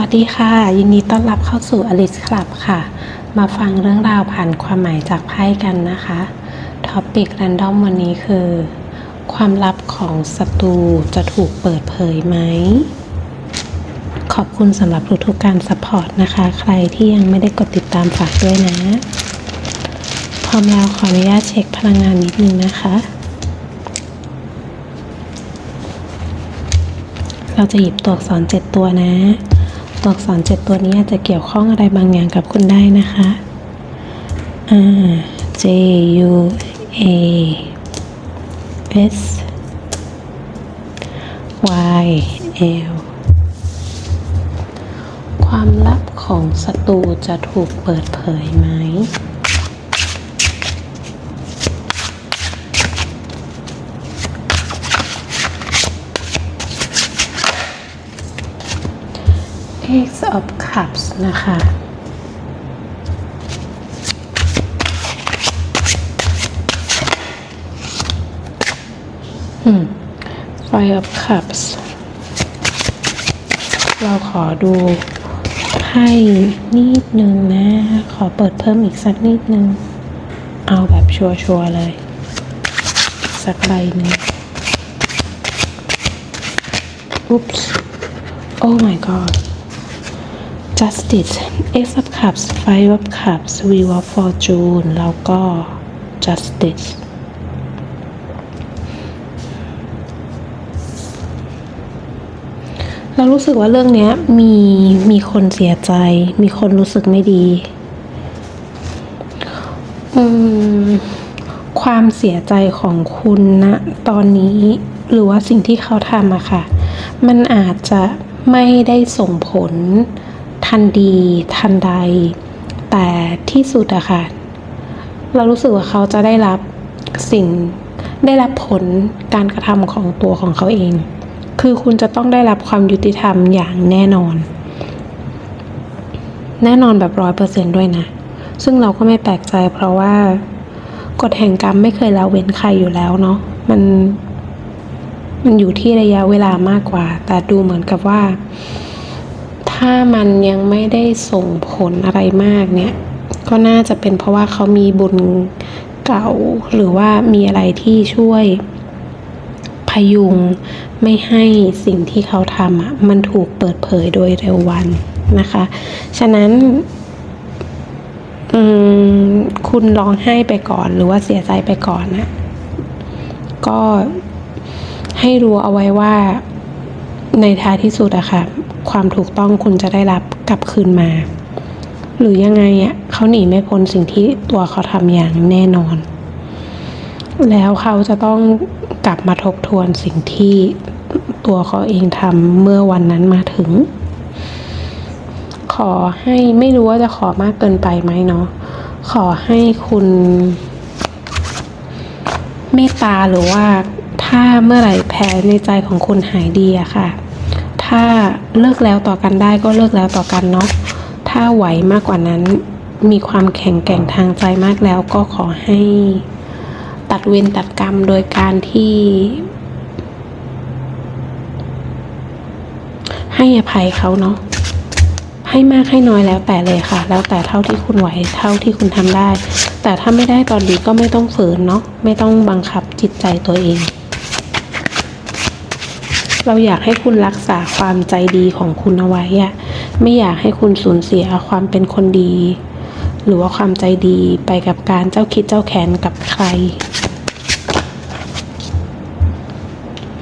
วัสดีค่ะ ยินดีต้อนรับเข้าสู่ Alice Club ค่ะ มาฟังเรื่องราวผ่านความหมายจากไพ่กันนะคะท็อปิก r รนดอมวันนี้คือ ความลับของศัตรูจะถูกเปิดเผยไหม ขอบคุณสำหรับทุกๆการสปอร์ตนะคะ ใครที่ยังไม่ได้กดติดตามฝากด้วยนะ พร้อมแล้วขออนุญาตเช็คพลังงานนิดนึงนะคะเราจะหยิบตัวอักษรเจ็ดตัวนะ ตัวอักษรเจ็ดตัวนี้อาจจะเกี่ยวข้องอะไรบางอย่างกับคุณได้นะคะ J U A S Y L ความลับของศัตรูจะถูกเปิดเผยไหม Ace of Cups นะคะอืม Five of Cups เราขอดูไพ่นิดนึงนะ ขอเปิดเพิ่มอีกสักนิดนึง เอาแบบชัวร์ๆเลย สักใบหนึ่ง Oops Oh my god Justice Ace of Cups Five of Cups Wheel of Fortune แล้วก็ Justice เรารู้สึกว่าเรื่องนี้มีมีคนเสียใจ มีคนรู้สึกไม่ดี ความเสียใจของคุณนะ ตอนนี้หรือว่าสิ่งที่เขาทำอะค่ะ มันอาจจะไม่ได้ส่งผล ทันดีทันใด แต่ที่สุดอะค่ะ เรารู้สึกว่าเขาจะได้รับสิ่งได้รับผลการกระทำของตัวของเขาเอง คือคุณจะต้องได้รับความยุติธรรมอย่างแน่นอน แน่นอนแบบร้อยเปอร์เซนด้วยนะ ซึ่งเราก็ไม่แปลกใจเพราะว่ากฎแห่งกรรมไม่เคยละเว้นใครอยู่แล้วเนาะ มัน มันอยู่ที่ระยะเวลามากกว่า แต่ดูเหมือนกับว่า ถ้ามันยังไม่ได้ส่งผลอะไรมากเนี่ย ก็น่าจะเป็นเพราะว่าเขามีบุญเก่า หรือว่ามีอะไรที่ช่วยพยุงไม่ให้สิ่งที่เขาทำอะมันถูกเปิดเผยโดยเร็ววันนะคะ ฉะนั้นคุณร้องไห้ไปก่อน หรือว่าเสียใจไปก่อนนะก็ให้รู้เอาไว้ว่า ในท้ายที่สุดอะค่ะ ความถูกต้องคุณจะได้รับกลับคืนมา หรือยังไงอะเขาหนีไม่พ้นสิ่งที่ตัวเขาทำอย่างแน่นอน แล้วเขาจะต้องกลับมาทบทวนสิ่งที่ตัวเขาเองทำเมื่อวันนั้นมาถึง ขอให้ไม่รู้ว่าจะขอมากเกินไปไหมเนาะขอให้คุณเมตตาหรือว่าถ้าเมื่อไหร่แผลในใจของคุณหายดีอะค่ะ ถ้าเลิกแล้วต่อกันได้ก็เลิกแล้วต่อกันเนาะถ้าไหวมากกว่านั้นมีความแข็งแกร่งทางใจมากแล้วก็ขอให้ตัดเวรตัดกรรมโดยการที่ ให้อภัยเขาเนาะให้มากให้น้อยแล้วแต่เลยค่ะ แล้วแต่เท่าที่คุณไหวเท่าที่คุณทำได้ แต่ถ้าไม่ได้ตอนนี้ก็ไม่ต้องฝืนเนาะไม่ต้องบังคับจิตใจตัวเอง เราอยากให้คุณรักษาความใจดีของคุณเอาไว้อะไม่อยากให้คุณสูญเสียความเป็นคนดี หรือว่าความใจดีไปกับการเจ้าคิดเจ้าแค้นกับใคร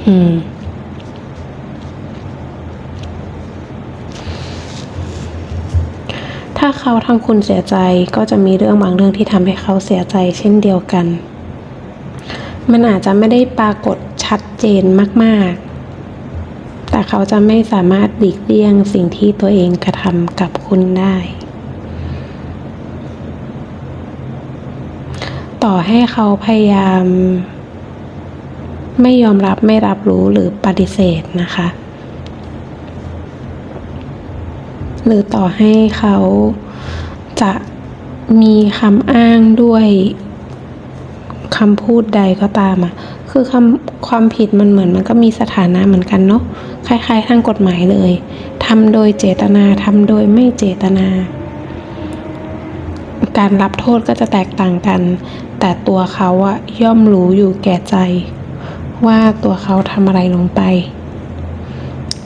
อืมถ้าเขาทำคุณเสียใจก็จะมีเรื่องบางเรื่องที่ทำให้เขาเสียใจเช่นเดียวกัน มันอาจจะไม่ได้ปรากฏชัดเจนมาก ๆ แต่เขาจะไม่สามารถหลีกเลี่ยงสิ่งที่ตัวเองกระทำกับคุณได้ ต่อให้เขาพยายาม ไม่ยอมรับไม่รับรู้หรือปฏิเสธนะคะ หรือต่อให้เขาจะมีคำอ้างด้วยคำพูดใดก็ตามอะคือคำความผิดมันเหมือนมันก็มีสถานะเหมือนกันเนาะ คล้ายๆ ทางกฎหมายเลยถ้าำโดยเจตนาทำโดยไม่เจตนา การรับโทษก็จะแตกต่างกัน แต่ตัวเขาอะย่อมรู้อยู่แก่ใจ ว่าตัวเขาทำอะไรลงไป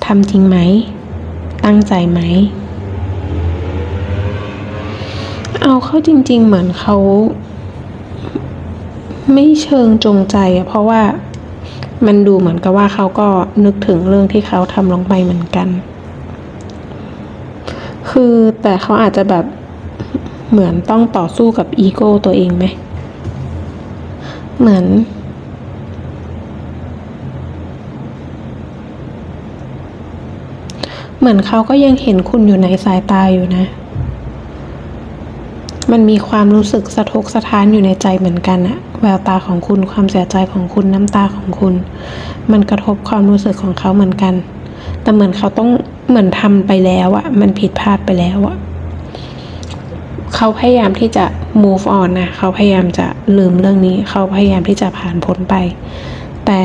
ทำจริงไหม ตั้งใจไหม เอาเข้าจริง ๆ เหมือนเขา ไม่เชิงจงใจอะเพราะว่า มันดูเหมือนกับว่าเขาก็นึกถึงเรื่องที่เขาทำลงไปเหมือนกัน คือแต่เขาอาจจะแบบเหมือนต้องต่อสู้กับอีโก้ตัวเองไหม เหมือน เหมือนเขาก็ยังเห็นคุณอยู่ในสายตาอยู่นะ มันมีความรู้สึกสะทกสะท้านอยู่ในใจเหมือนกันอะแววตาของคุณความเสียใจของคุณน้ำตาของคุณ มันกระทบความรู้สึกของเขาเหมือนกัน แต่เหมือนเขาต้องเหมือนทำไปแล้วอะมันผิดพลาดไปแล้วอะเขาพยายามที่จะ move on นะเขาพยายามจะลืมเรื่องนี้ เขาพยายามที่จะผ่านพ้นไป แต่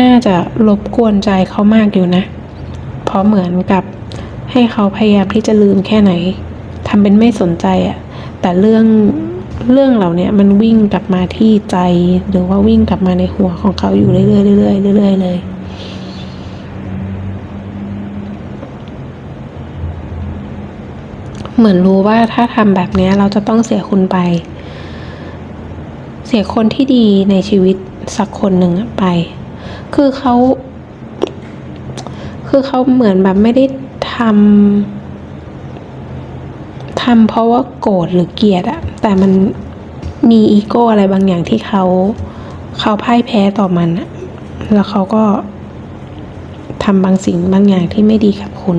น่าจะรบกวนใจเขามากอยู่นะ เพราะเหมือนกับให้เขาพยายามที่จะลืมแค่ไหน ทำเป็นไม่สนใจอะแต่เรื่องเรื่องเหล่านี้มันวิ่งกลับมาที่ใจ หรือว่าวิ่งกลับมาในหัวของเขาอยู่เรื่อยๆเรื่อยๆเรื่อยๆเลยเหมือนรู้ว่าถ้าทำแบบนี้เราจะต้องเสียคุณไป เสียคนที่ดีในชีวิตสักคนหนึ่งไป คือเขา คือเขาเหมือนแบบไม่ได้ทำ ทำเพราะว่าโกรธหรือเกลียดอะแต่มันมีอีโก้อะไรบางอย่างที่เขาเขาพ่ายแพ้ต่อมันอะแล้วเขาก็ทำบางสิ่งบางอย่างที่ไม่ดีกับคุณ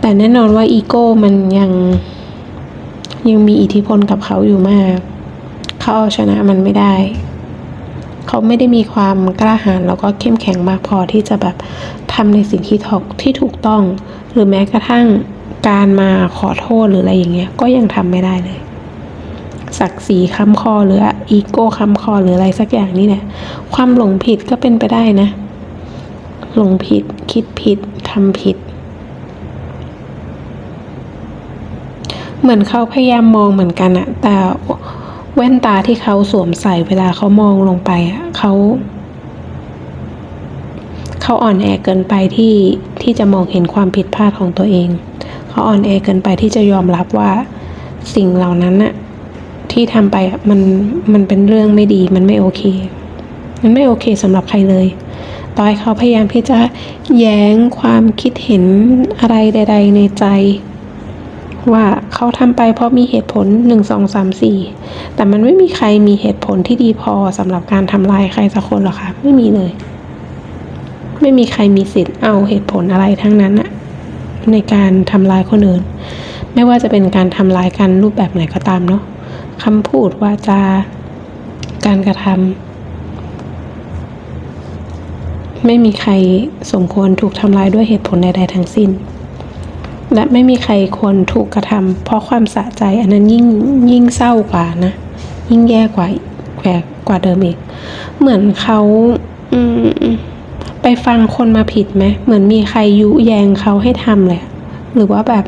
แต่แน่นอนว่าอีโก้มันยังยังมีอิทธิพลกับเขาอยู่มาก เขาเอาชนะมันไม่ได้ เขาไม่ได้มีความกล้าหาญแล้วก็เข้มแข็งมากพอที่จะแบบำในสิ่งที่ถูกที่ถูกต้อง หรือแม้กระทั่งการมาขอโทษหรืออะไรอย่างเงี้ยก็ยังทำไม่ได้เลย ศักดิ์ศรีค้ำคอหรืออีโก้ค้ำคอหรืออะไรสักอย่างนี่แหละความหลงผิดก็เป็นไปได้นะ หลงผิด คิดผิดทำผิด เหมือนเขาพยายามมองเหมือนกันอะแต่แว่นตาที่เขาสวมใส่เวลาเขามองลงไปอะเขา เขาอ่อนแอเกินไปที่ที่จะมองเห็นความผิดพลาดของตัวเอง เขาอ่อนแอเกินไปที่จะยอมรับว่าสิ่งเหล่านั้นอะที่ทำไปมันมันเป็นเรื่องไม่ดีมันไม่โอเค มันไม่โอเคสำหรับใครเลยต่อให้เขาพยายามที่จะแย้งความคิดเห็นอะไรใด ๆ ในใจ ว่าเขาทำไปเพราะมีเหตุผลหนึ่งสองสามสี่แต่มันไม่มีใครมีเหตุผลที่ดีพอสำหรับการทำลายใครสักคนหรอกค่ะไม่มีเลย ไม่มีใครมีสิทธิ์เอาเหตุผลอะไรทั้งนั้นอะในการทำลายคนอื่น ไม่ว่าจะเป็นการทำลายกันรูปแบบไหนก็ตามเนาะคำพูดว่าจาการกระทำไม่มีใครสมควรถูกทำลายด้วยเหตุผลใดๆทั้งสิ้น และไม่มีใครควรถูกกระทำเพราะความสะใจ อันนั้นยิ่งยิ่งเศร้ากว่านะ ยิ่งแย่กว่าแกกว่าเดิมอีก เหมือนเขาอืม ไปฟังคนมาผิดไหมเหมือนมีใครยุแยงเขาให้ทำเลยหรือว่าแบบ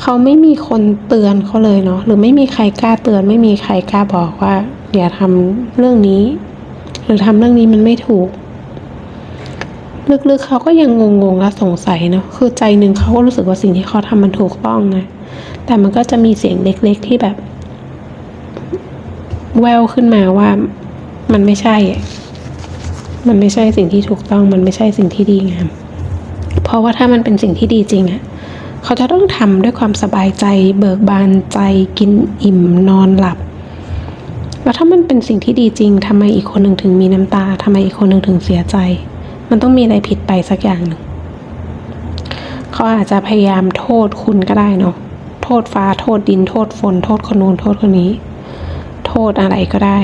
เขาไม่มีคนเตือนเขาเลยเนาะหรือไม่มีใครกล้าเตือน ไม่มีใครกล้าบอกว่า อย่าทำเรื่องนี้ หรือทำเรื่องนี้มันไม่ถูก ลึกๆเขาก็ยังงงๆและสงสัยเนาะคือใจหนึ่งเขาก็รู้สึกว่าสิ่งที่เขาทำมันถูกต้องนะแต่มันก็จะมีเสียงเล็ก ๆที่แบบ แววขึ้นมาว่ามันไม่ใช่ มันไม่ใช่สิ่งที่ถูกต้อง มันไม่ใช่สิ่งที่ดีงาม เพราะว่าถ้ามันเป็นสิ่งที่ดีจริงอะเขาจะต้องทำด้วยความสบายใจ เบิกบานใจ กินอิ่มนอนหลับ แล้วถ้ามันเป็นสิ่งที่ดีจริงทำไมอีกคนหนึ่งถึงมีน้ำตาทำไมอีกคนหนึ่งถึงเสียใจ มันต้องมีอะไรผิดไปสักอย่างหนึ่งเขาอาจจะพยายามโทษคุณก็ได้เนาะโทษฟ้าโทษดินโทษฝนโทษคนโน้นโทษคนนี้ โทษอะไรก็ได้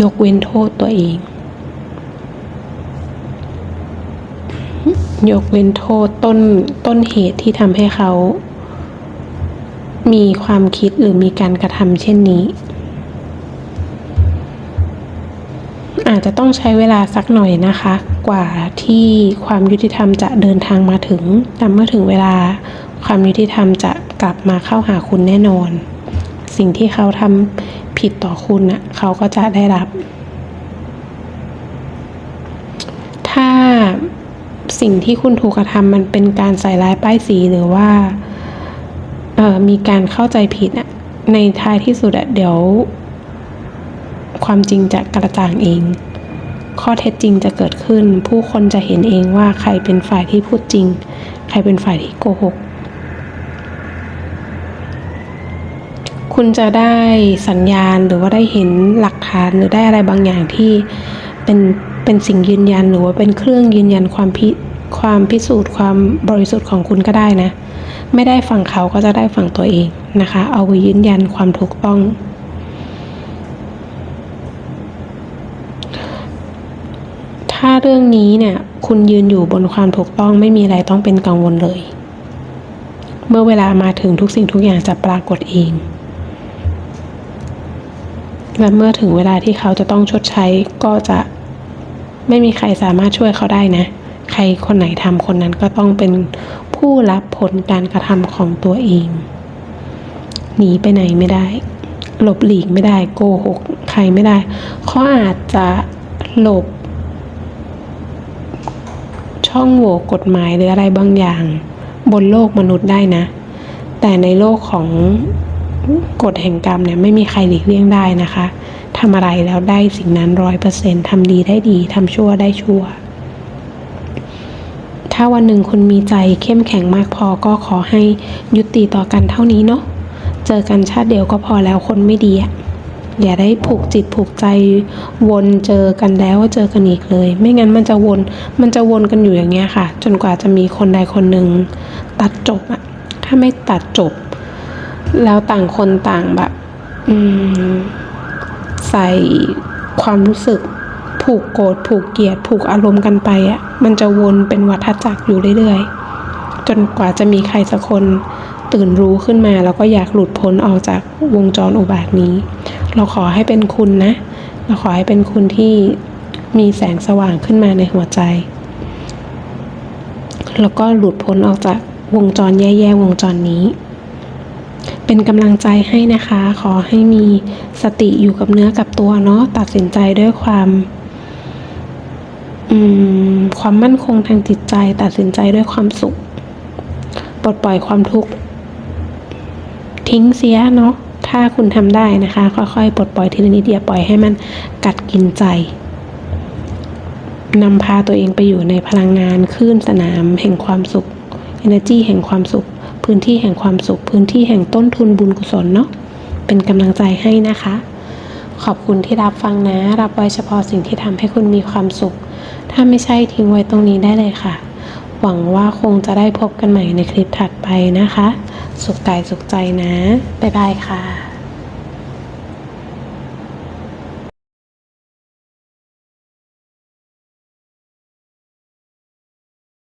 ยกเว้นโทษตัวเอง ยกเว้นโทษต้นต้นเหตุที่ทำให้เขา มีความคิดหรือมีการกระทำเช่นนี้ อาจจะต้องใช้เวลาสักหน่อยนะคะ กว่าที่ความยุติธรรมจะเดินทางมาถึงแต่เมื่อถึงเวลาความยุติธรรมจะกลับมาเข้าหาคุณแน่นอน สิ่งที่เขาทำผิดต่อคุณน่ะเขาก็จะได้รับ ถ้า สิ่งที่คุณถูกกระทำมันเป็นการใส่ร้ายป้ายสีหรือว่าเออมีการเข้าใจผิดอะในท้ายที่สุดอะเดี๋ยว ความจริงจะกระจ่างเอง ข้อเท็จจริงจะเกิดขึ้น ผู้คนจะเห็นเองว่าใครเป็นฝ่ายที่พูดจริง ใครเป็นฝ่ายที่โกหก คุณจะได้สัญญาณหรือว่าได้เห็นหลักฐานหรือได้อะไรบางอย่างที่เป็นเป็นสิ่งยืนยันหรือว่าเป็นเครื่องยืนยันความพิด ความพิสูจน์ความบริสุทธิ์ของคุณก็ได้นะ ไม่ได้ฝั่งเขาก็จะได้ฝั่งตัวเองนะคะ เอาไว้ยืนยันความถูกต้อง ถ้าเรื่องนี้เนี่ยคุณยืนอยู่บนความถูกต้องไม่มีอะไรต้องเป็นกังวลเลย เมื่อเวลามาถึงทุกสิ่งทุกอย่างจะปรากฏเองและเมื่อถึงเวลาที่เขาจะต้องชดใช้ก็จะไม่มีใครสามารถช่วยเขาได้นะ ใครคนไหนทำคนนั้นก็ต้องเป็นผู้รับผลการกระทำของตัวเอง หนีไปไหนไม่ได้ หลบหลีกไม่ได้โกหกใครไม่ได้เขาอาจจะหลบ ช่องโหว่กฎหมายหรืออะไรบางอย่าง บนโลกมนุษย์ได้นะ แต่ในโลกของกฎแห่งกรรมเนี่ยไม่มีใครหลีกเลี่ยงได้นะคะทำอะไรแล้วได้สิ่งนั้นร้อยเปอร์เซ็นต์ทำดีได้ดีทำชั่วได้ชั่ว ถ้าวันหนึ่งคุณมีใจเข้มแข็งมากพอก็ขอให้ยุติต่อกันเท่านี้เนาะ เจอกันชาติเดียวก็พอแล้วคนไม่ดีอะอย่าได้ผูกจิตผูกใจวนเจอกันแล้วเจอกันอีกเลย ไม่งั้นมันจะวนมันจะวนกันอยู่อย่างเงี้ยค่ะ จนกว่าจะมีคนใดคนหนึ่งตัดจบอะถ้าไม่ตัดจบ แล้วต่างคนต่างแบบใส่ความรู้สึก ผูกโกรธผูกเกลียดผูกอารมณ์กันไปอะมันจะวนเป็นวัฏจักรอยู่เรื่อยๆ จนกว่าจะมีใครสักคนตื่นรู้ขึ้นมาแล้วก็อยากหลุดพ้นออกจากวงจรอุบาทนี้ เราขอให้เป็นคุณนะ เราขอให้เป็นคุณที่มีแสงสว่างขึ้นมาในหัวใจ แล้วก็หลุดพ้นออกจากวงจรแย่ๆวงจรนี้ เป็นกำลังใจให้นะคะ ขอให้มีสติอยู่กับเนื้อกับตัวเนาะตัดสินใจด้วยความ ความมั่นคงทางจิตใจตัดสินใจด้วยความสุข ปลดปล่อยความทุกข์ ทิ้งเสียเนาะถ้าคุณทำได้นะคะ ค่อยๆ ปลดปล่อยทีละนิดอย่าปล่อยให้มันกัดกินใจนำพาตัวเองไปอยู่ในพลังงานคลื่นสนามแห่งความสุข energy แห่งความสุข พื้นที่แห่งความสุข พื้นที่แห่งต้นทุนบุญกุศลเนาะเป็นกำลังใจให้นะคะ ขอบคุณที่รับฟังนะ รับไว้เฉพาะสิ่งที่ทำให้คุณมีความสุข ถ้าไม่ใช่ทิ้งไว้ตรงนี้ได้เลยค่ะ หวังว่าคงจะได้พบกันใหม่ในคลิปถัดไปนะคะ สุขกายสุขใจนะ บ๊ายบายค่ะ